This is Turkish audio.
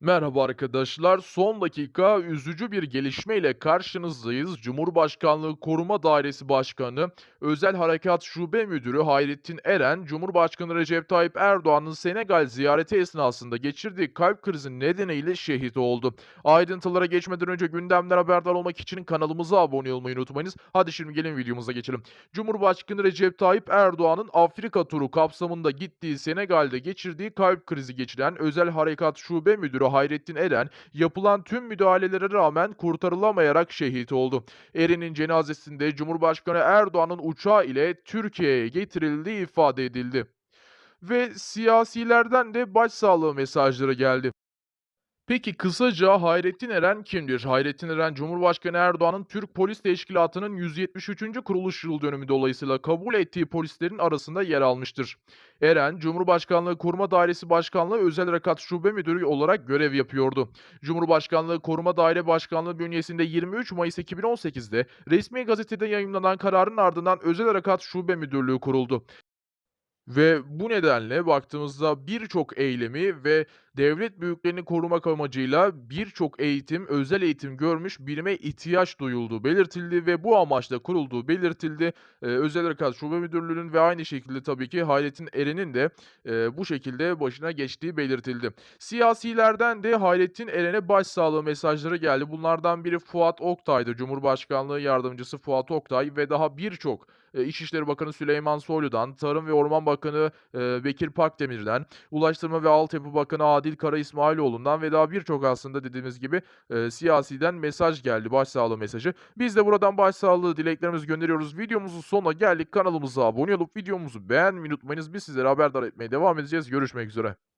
Merhaba arkadaşlar. Son dakika üzücü bir gelişmeyle karşınızdayız. Cumhurbaşkanlığı Koruma Dairesi Başkanı, Özel Harekat Şube Müdürü Hayrettin Eren, Cumhurbaşkanı Recep Tayyip Erdoğan'ın Senegal ziyareti esnasında geçirdiği kalp krizi nedeniyle şehit oldu. Ayrıntılara geçmeden önce gündemden haberdar olmak için kanalımıza abone olmayı unutmayınız. Hadi şimdi gelin videomuza geçelim. Cumhurbaşkanı Recep Tayyip Erdoğan'ın Afrika turu kapsamında gittiği Senegal'de geçirdiği kalp krizi geçiren Özel Harekat Şube Müdürü Hayrettin Eren, yapılan tüm müdahalelere rağmen kurtarılamayarak şehit oldu. Eren'in cenazesinde Cumhurbaşkanı Erdoğan'ın uçağı ile Türkiye'ye getirildiği ifade edildi. Ve siyasilerden de başsağlığı mesajları geldi. Peki kısaca Hayrettin Eren kimdir? Hayrettin Eren, Cumhurbaşkanı Erdoğan'ın Türk Polis Teşkilatı'nın 173. kuruluş yıl dönümü dolayısıyla kabul ettiği polislerin arasında yer almıştır. Eren, Cumhurbaşkanlığı Koruma Dairesi Başkanlığı Özel Harekat Şube Müdürü olarak görev yapıyordu. Cumhurbaşkanlığı Koruma Daire Başkanlığı bünyesinde 23 Mayıs 2018'de resmi gazetede yayımlanan kararın ardından Özel Harekat Şube Müdürlüğü kuruldu. Ve bu nedenle baktığımızda birçok eylemi ve devlet büyüklerini korumak amacıyla birçok eğitim, özel eğitim görmüş birime ihtiyaç duyulduğu belirtildi ve bu amaçla kurulduğu belirtildi. Eee, Özel Harekat Şube Müdürlüğü'nün ve aynı şekilde tabii ki Hayrettin Eren'in de eee, bu şekilde başına geçtiği belirtildi. Siyasilerden de Hayrettin Eren'e başsağlığı mesajları geldi. Bunlardan biri Fuat Oktay'dı. Cumhurbaşkanlığı Yardımcısı Fuat Oktay ve daha birçok Eee, İçişleri Bakanı Süleyman Soylu'dan, Tarım ve Orman Bakanı, eee, Bekir Pakdemir'den, Ulaştırma ve Altyapı Bakanı Adil Kara İsmailoğlu'ndan ve daha birçok aslında dediğimiz gibi, eee, siyasiden mesaj geldi, başsağlığı mesajı. Biz de buradan başsağlığı dileklerimizi gönderiyoruz. Videomuzun sonuna geldik. Kanalımıza abone olup videomuzu beğenmeyi unutmayınız. Biz sizleri haberdar etmeye devam edeceğiz. Görüşmek üzere.